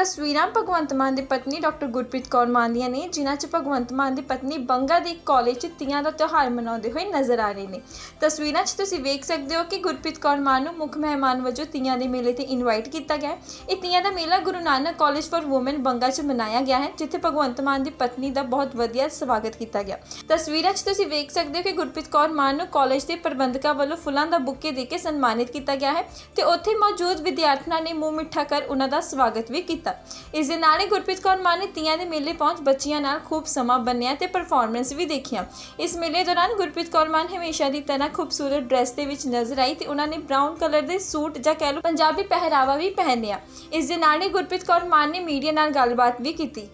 ਤਸਵੀਰਾਂ ਭਗਵੰਤ ਮਾਨ ਦੀ ਪਤਨੀ ਡਾਕਟਰ ਗੁਰਪ੍ਰੀਤ ਕੌਰ ਮਾਨ ਦੀਆਂ ਨੇ, ਜਿਨ੍ਹਾਂ 'ਚ ਭਗਵੰਤ ਮਾਨ ਦੀ ਪਤਨੀ ਬੰਗਾ ਦੇ ਇੱਕ ਕਾਲਜ 'ਚ ਤੀਆਂ ਦਾ ਤਿਉਹਾਰ ਮਨਾਉਂਦੇ ਹੋਏ ਨਜ਼ਰ ਆ ਰਹੇ ਨੇ। ਤਸਵੀਰਾਂ 'ਚ ਤੁਸੀਂ ਵੇਖ ਸਕਦੇ ਹੋ ਕਿ ਗੁਰਪ੍ਰੀਤ ਕੌਰ ਮਾਨ ਨੂੰ ਮੁੱਖ ਮਹਿਮਾਨ ਵਜੋਂ ਤੀਆਂ ਦੇ ਮੇਲੇ ਤੇ ਇਨਵਾਈਟ ਕੀਤਾ ਗਿਆ ਹੈ। ਇਹ ਤੀਆਂ ਦਾ ਮੇਲਾ Guru Nanak college for women Banga 'ਚ ਮਨਾਇਆ ਗਿਆ ਹੈ, ਜਿੱਥੇ ਭਗਵੰਤ ਮਾਨ ਦੀ ਪਤਨੀ ਦਾ ਬਹੁਤ ਵਧੀਆ ਸਵਾਗਤ ਕੀਤਾ ਗਿਆ। ਤਸਵੀਰਾਂ 'ਚ ਤੁਸੀਂ ਵੇਖ ਸਕਦੇ ਹੋ ਕਿ ਗੁਰਪ੍ਰੀਤ ਕੌਰ ਮਾਨ ਨੂੰ ਕਾਲਜ ਦੇ ਪ੍ਰਬੰਧਕਾਂ ਵੱਲੋਂ ਫੁੱਲਾਂ ਦਾ ਬੁੱਕੇ ਦੇ ਕੇ ਸਨਮਾਨਿਤ ਕੀਤਾ ਗਿਆ ਹੈ ਤੇ ਉੱਥੇ ਮੌਜੂਦ ਵਿਦਿਆਰਥਣਾਂ ਨੇ ਮੂੰਹ ਮਿੱਠਾ ਕਰ ਉਹਨਾਂ ਦਾ ਸਵਾਗਤ ਵੀ ਕੀਤਾ। ਇਸ ਦੇ ਨਾਲ ਹੀ ਗੁਰਪ੍ਰੀਤ ਕੌਰ ਮਾਨ ਨੇ ਤੀਆਂ ਦੇ ਮੇਲੇ ਪਹੁੰਚ ਬੱਚੀਆਂ ਨਾਲ ਖੂਬ ਸਮਾਂ ਬੰਨਿਆ ਤੇ ਪਰਫਾਰਮੈਂਸ ਵੀ ਦੇਖੀਆਂ। ਇਸ ਮੇਲੇ ਦੌਰਾਨ ਗੁਰਪ੍ਰੀਤ ਕੌਰ ਮਾਨ ਹਮੇਸ਼ਾ ਦੀ ਤਰ੍ਹਾਂ ਖੂਬਸੂਰਤ ਡਰੈਸ ਦੇ ਵਿੱਚ ਨਜ਼ਰ ਆਈ ਤੇ ਉਹਨਾਂ ਨੇ ਬ੍ਰਾਊਨ ਕਲਰ ਦੇ ਸੂਟ ਜਾਂ ਕਹਿ ਲਓ ਪੰਜਾਬੀ ਪਹਿਰਾਵਾ ਵੀ ਪਹਿਨਿਆ। ਇਸ ਦੇ ਨਾਲ ਹੀ ਗੁਰਪ੍ਰੀਤ ਕੌਰ ਮਾਨ ਨੇ ਮੀਡੀਆ ਨਾਲ ਗੱਲਬਾਤ ਵੀ ਕੀਤੀ।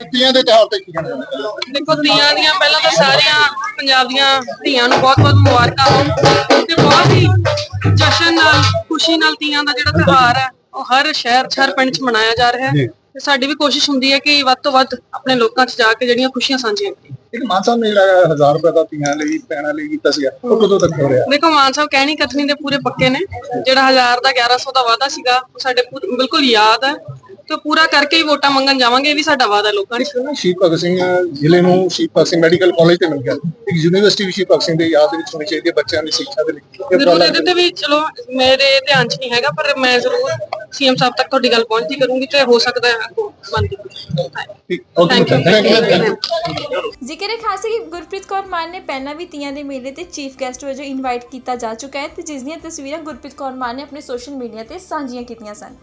ਤੀਆਂ ਦੇ ਤਿਉਹਾਰ ਤੇ ਕੀ ਕਹਿਣਾ ਚਾਹੁੰਦੇ? ਦੇਖੋ ਤੀਆਂ ਦੀਆਂ ਪਹਿਲਾਂ ਤਾਂ ਸਾਰੀਆਂ ਪੰਜਾਬ ਦੀਆਂ ਧੀਆਂ ਨੂੰ ਬਹੁਤ-ਬਹੁਤ ਮੁਬਾਰਕਾਂ ਹੋਣ ਤੇ ਬਹੁਤ ਹੀ ਜਸ਼ਨ ਨਾਲ ਖੁਸ਼ੀ ਨਾਲ ਤੀਆਂ ਦਾ ਜਿਹੜਾ ਤਿਉਹਾਰ ਹੈ ਉਹ ਹਰ ਸ਼ਹਿਰ 'ਚ ਹਰ ਪਿੰਡ 'ਚ ਮਨਾਇਆ ਜਾ ਰਿਹਾ ਹੈ। ਤੇ ਸਾਡੀ ਵੀ ਕੋਸ਼ਿਸ਼ ਹੁੰਦੀ ਹੈ ਕਿ ਵੱਧ ਤੋਂ ਵੱਧ ਆਪਣੇ ਲੋਕਾਂ 'ਚ ਜਾ ਕੇ ਜਿਹੜੀਆਂ ਖੁਸ਼ੀਆਂ ਸਾਂਝੀਆਂ ਕਰੀਏ। ਇੱਕ ਮਾਨ ਸਾਹਿਬ ਨੇ ਜਿਹੜਾ 1000 ਰੁਪਏ ਦਾ ਤੀਆਂ ਲਈ ਪੈਣਾ ਲਈ ਕੀਤਾ ਸੀਗਾ ਉਹ ਕਦੋਂ ਤੱਕ ਹੋ ਰਿਹਾ? ਦੇਖੋ ਮਾਨ ਸਾਹਿਬ ਕਹਿਣੀ ਕਥਨੀ ਦੇ ਪੂਰੇ ਪੱਕੇ ਨੇ। ਜਿਹੜਾ 1000 ਦਾ 1100 ਦਾ ਵਾਅਦਾ ਸੀਗਾ ਉਹ ਸਾਡੇ ਪੂਰ- ਬਿਲਕੁਲ ਯਾਦ ਹੈ। ਤੇ ਪੂਰਾ ਕਰਕੇ ਹੀ ਵੋਟਾਂ ਮੰਗਣ ਜਾਵਾਂਗੇ ਇਹ ਵੀ ਸਾਡਾ ਵਾਅਦਾ ਲੋਕਾਂ ਨੂੰ ਇਸ ਨਾ ਸ਼ਹੀਦ ਭਗਤ ਸਿੰਘ ਜ਼ਿਲ੍ਹੇ ਨੂੰ ਸ਼ਹੀਦ ਭਗਤ ਸਿੰਘ ਮੈਡੀਕਲ ਕਾਲਜ ਤੇ ਮਿਲ ਗਿਆ। ਇੱਕ ਯੂਨੀਵਰਸਿਟੀ ਵੀ ਸ਼ਹੀਦ ਭਗਤ ਸਿੰਘ ਦੇ ਯਾਦ ਦੇ ਵਿੱਚ ਹੋਣੀ ਚਾਹੀਦੀ ਹੈ ਬੱਚਿਆਂ ਦੀ ਸਿੱਖਿਆ ਦੇ ਲਈ। ਜ਼ਰੂਰ ਇਹਦੇ ਤੇ ਵੀ ਚਲੋ ਮੇਰੇ ਧਿਆਨ 'ਚ ਨਹੀਂ ਹੈਗਾ ਪਰ ਮੈਂ ਜ਼ਰੂਰ ਸੀਐਮ ਸਾਹਿਬ ਤੱਕ ਤੁਹਾਡੀ ਗੱਲ ਪਹੁੰਚਦੀ ਕਰੂੰਗੀ ਤੇ ਹੋ ਸਕਦਾ ਹੈ ਅੱਗੋਂ ਬਣਦੀ ਜ਼ਿਕਰ ਹੈ ਖਾਸ ਹੈ ਕਿ ਗੁਰਪ੍ਰੀਤ ਕੌਰ ਮਾਨ ਨੇ ਪਹਿਲਾਂ ਵੀ ਤੀਆਂ ਦੇ ਮੇਲੇ ਤੇ ਚੀਫ ਗੈਸਟ ਵਜੋਂ ਇਨਵਾਈਟ ਕੀਤਾ ਜਾ ਚੁੱਕਾ ਹੈ ਤੇ ਜਿਸ ਦੀਆਂ ਤਸਵੀਰਾਂ ਗੁਰਪ੍ਰੀਤ ਕੌਰ ਮਾਨ ਨੇ ਆਪਣੇ ਸੋਸ਼ਲ ਮੀਡੀਆ ਤੇ ਸਾਂਝੀਆਂ ਕੀਤੀਆਂ ਸਨ।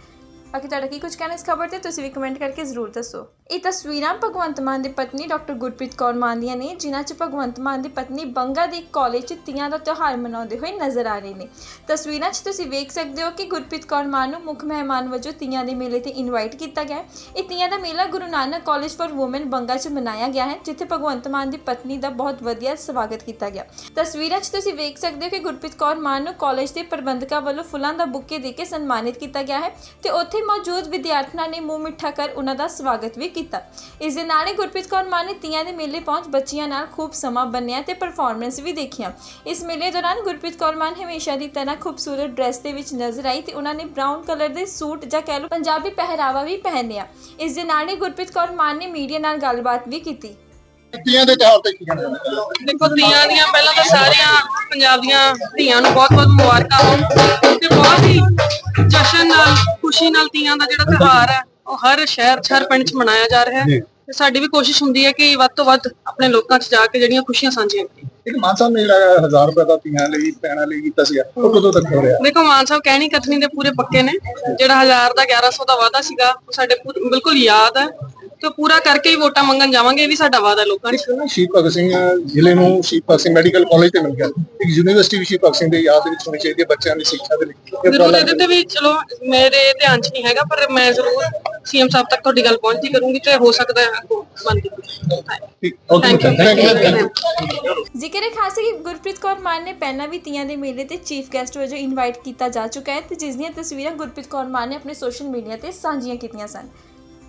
ਬਾਕੀ ਤੁਹਾਡਾ ਕੀ ਕੁਝ ਕਹਿਣਾ ਇਸ ਖਬਰ ਤੇ, ਤੁਸੀਂ ਵੀ ਕਮੈਂਟ ਕਰਕੇ ਜ਼ਰੂਰ ਦੱਸੋ। ਇਹ ਤਸਵੀਰਾਂ ਭਗਵੰਤ ਮਾਨ ਦੀ ਪਤਨੀ ਡਾਕਟਰ ਗੁਰਪ੍ਰੀਤ ਕੌਰ ਮਾਨ ਦੀਆਂ ਨੇ, ਜਿਨ੍ਹਾਂ 'ਚ ਭਗਵੰਤ ਮਾਨ ਦੀ ਪਤਨੀ ਬੰਗਾ ਦੇ ਇੱਕ ਕਾਲਜ 'ਚ ਤੀਆਂ ਦਾ ਤਿਉਹਾਰ ਮਨਾਉਂਦੇ ਹੋਏ ਨਜ਼ਰ ਆ ਰਹੇ ਨੇ। ਤਸਵੀਰਾਂ 'ਚ ਤੁਸੀਂ ਵੇਖ ਸਕਦੇ ਹੋ ਕਿ ਗੁਰਪ੍ਰੀਤ ਕੌਰ ਮਾਨ ਨੂੰ ਮੁੱਖ ਮਹਿਮਾਨ ਵਜੋਂ ਤੀਆਂ ਦੇ ਮੇਲੇ ਤੇ ਇਨਵਾਈਟ ਕੀਤਾ ਗਿਆ ਹੈ। ਇਹ ਤੀਆਂ ਦਾ ਮੇਲਾ Guru Nanak college for women Banga 'ਚ ਮਨਾਇਆ ਗਿਆ ਹੈ, ਜਿੱਥੇ ਭਗਵੰਤ ਮਾਨ ਦੀ ਪਤਨੀ ਦਾ ਬਹੁਤ ਵਧੀਆ ਸਵਾਗਤ ਕੀਤਾ ਗਿਆ। ਤਸਵੀਰਾਂ 'ਚ ਤੁਸੀਂ ਵੇਖ ਸਕਦੇ ਹੋ ਕਿ ਗੁਰਪ੍ਰੀਤ ਕੌਰ ਮਾਨ ਨੂੰ ਕਾਲਜ ਦੇ ਪ੍ਰਬੰਧਕਾਂ ਵੱਲੋਂ ਫੁੱਲਾਂ ਦਾ ਬੁੱਕੇ ਦੇ ਕੇ ਸਨਮਾਨਿਤ ਕੀਤਾ ਗਿਆ ਹੈ ਤੇ ਉੱਥੇ ਮੌਜੂਦ ਵਿਦਿਆਰਥਣਾਂ ਨੇ ਮੂੰਹ ਮਿੱਠਾ ਕਰ ਉਹਨਾਂ ਦਾ ਸਵਾਗਤ ਵੀ ਕੀਤਾ। ਇਸ ਦੇ ਨਾਲ ਹੀ ਗੁਰਪ੍ਰੀਤ ਕੌਰ ਮਾਨ ਨੇ ਤੀਆਂ ਦੇ ਮੇਲੇ ਪਹੁੰਚ ਬੱਚੀਆਂ ਨਾਲ ਖੂਬ ਸਮਾਂ ਬੰਨਿਆ ਤੇ ਪਰਫਾਰਮੈਂਸ ਵੀ ਦੇਖੀਆਂ। ਇਸ ਮੇਲੇ ਦੌਰਾਨ ਗੁਰਪ੍ਰੀਤ ਕੌਰ ਮਾਨ ਹਮੇਸ਼ਾ ਦੀ ਤਰ੍ਹਾਂ ਖੂਬਸੂਰਤ ਡਰੈਸ ਦੇ ਵਿੱਚ ਨਜ਼ਰ ਆਈ ਤੇ ਉਹਨਾਂ ਨੇ ਬ੍ਰਾਊਨ ਕਲਰ ਦੇ ਸੂਟ ਜਾਂ ਕਹਿ ਲਓ ਪੰਜਾਬੀ ਪਹਿਰਾਵਾ ਵੀ ਪਹਿਨਿਆ। ਇਸ ਦੇ ਨਾਲ ਹੀ ਗੁਰਪ੍ਰੀਤ ਕੌਰ ਮਾਨ ਨੇ ਮੀਡੀਆ ਨਾਲ ਗੱਲਬਾਤ ਵੀ ਕੀਤੀ। ਤੀਆਂ ਦੇ ਤਿਉਹਾਰ ਤੇ ਕੀ ਕਹਿਣਾ ਚਾਹੁੰਦੇ ਹੋ? ਦੇਖੋ ਤੀਆਂ ਦੀਆਂ ਪਹਿਲਾਂ ਤਾਂ ਸਾਰੀਆਂ ਪੰਜਾਬ ਦੀਆਂ ਧੀਆਂ ਨੂੰ ਬਹੁਤ-ਬਹੁਤ ਮੁਬਾਰਕਾਂ ਹੋਣ। ਤੇ ਬਹੁਤ ਹੀ ਖੁਸ਼ੀ ਨਾਲ ਤੀਆਂ ਦਾ ਜਿਹੜਾ ਤਿਉਹਾਰ ਹੈ ਉਹ ਹਰ ਸ਼ਹਿਰ 'ਚ ਹਰ ਪਿੰਡ 'ਚ ਮਨਾਇਆ ਜਾ ਰਿਹਾ ਹੈ। ਤੇ ਸਾਡੀ ਵੀ ਕੋਸ਼ਿਸ਼ ਹੁੰਦੀ ਹੈ ਕਿ ਵੱਧ ਤੋਂ ਵੱਧ ਆਪਣੇ ਲੋਕਾਂ 'ਚ ਜਾ ਕੇ ਜਿਹੜੀਆਂ ਖੁਸ਼ੀਆਂ ਸਾਂਝੀਆਂ ਕਰੀਏ। ਇੱਕ ਮਾਨ ਸਾਹਿਬ ਨੇ ਜਿਹੜਾ 1000 ਰੁਪਏ ਦਾ ਤੀਆਂ ਲਈ ਪੈਣਾ ਲਈ ਕੀਤਾ ਸੀਗਾ ਉਹ ਕਦੋਂ ਤੱਕ ਹੋ ਰਿਹਾ? ਦੇਖੋ ਮਾਨ ਸਾਹਿਬ ਕਹਿਣੀ ਕਥਨੀ ਦੇ ਪੂਰੇ ਪੱਕੇ ਨੇ। ਜਿਹੜਾ 1000 ਦਾ 1100 ਦਾ ਵਾਅਦਾ ਸੀਗਾ ਉਹ ਸਾਡੇ ਬਿਲਕੁਲ ਯਾਦ ਹੈ। ਤੇ ਪੂਰਾ ਕਰਕੇ ਹੀ ਵੋਟਾਂ ਮੰਗਣ ਜਾਵਾਂਗੇ ਇਹ ਵੀ ਸਾਡਾ ਵਾਅਦਾ ਲੋਕਾਂ ਨੂੰ ਇਸ ਨਾ ਸ਼ਹੀਦ ਭਗਤ ਸਿੰਘ ਜ਼ਿਲ੍ਹੇ ਨੂੰ ਸ਼ਹੀਦ ਭਗਤ ਸਿੰਘ ਮੈਡੀਕਲ ਕਾਲਜ ਤੇ ਮਿਲ ਗਿਆ। ਇੱਕ ਯੂਨੀਵਰਸਿਟੀ ਵੀ ਸ਼ਹੀਦ ਭਗਤ ਸਿੰਘ ਦੇ ਯਾਦ ਦੇ ਵਿੱਚ ਹੋਣੀ ਚਾਹੀਦੀ ਹੈ ਬੱਚਿਆਂ ਦੀ ਸਿੱਖਿਆ ਦੇ ਲਈ। ਜ਼ਰੂਰ ਇਹਦੇ ਤੇ ਵੀ ਚਲੋ ਮੇਰੇ ਧਿਆਨ 'ਚ ਨਹੀਂ ਹੈਗਾ ਪਰ ਮੈਂ ਜ਼ਰੂਰ ਸੀਐਮ ਸਾਹਿਬ ਤੱਕ ਤੁਹਾਡੀ ਗੱਲ ਪਹੁੰਚਦੀ ਕਰੂੰਗੀ ਤੇ ਹੋ ਸਕਦਾ ਹੈ ਯੂ ਜ਼ਿਕਰ ਹੈ ਖਾਸ ਹੈ ਕਿ ਗੁਰਪ੍ਰੀਤ ਕੌਰ ਮਾਨ ਨੇ ਪਹਿਲਾਂ ਵੀ ਤੀਆਂ ਦੇ ਮੇਲੇ ਤੇ ਚੀਫ ਗੈਸਟ ਵਜੋਂ ਇਨਵਾਈਟ ਕੀਤਾ ਜਾ ਚੁੱਕਾ ਹੈ ਤੇ ਜਿਸ ਦੀਆਂ ਤਸਵੀਰਾਂ ਗੁਰਪ੍ਰੀਤ ਕੌਰ ਮਾਨ ਨੇ ਆਪਣੇ ਸੋਸ਼ਲ ਮੀਡੀਆ ਤੇ ਸਾਂਝੀਆਂ ਕੀਤੀਆਂ ਸਨ।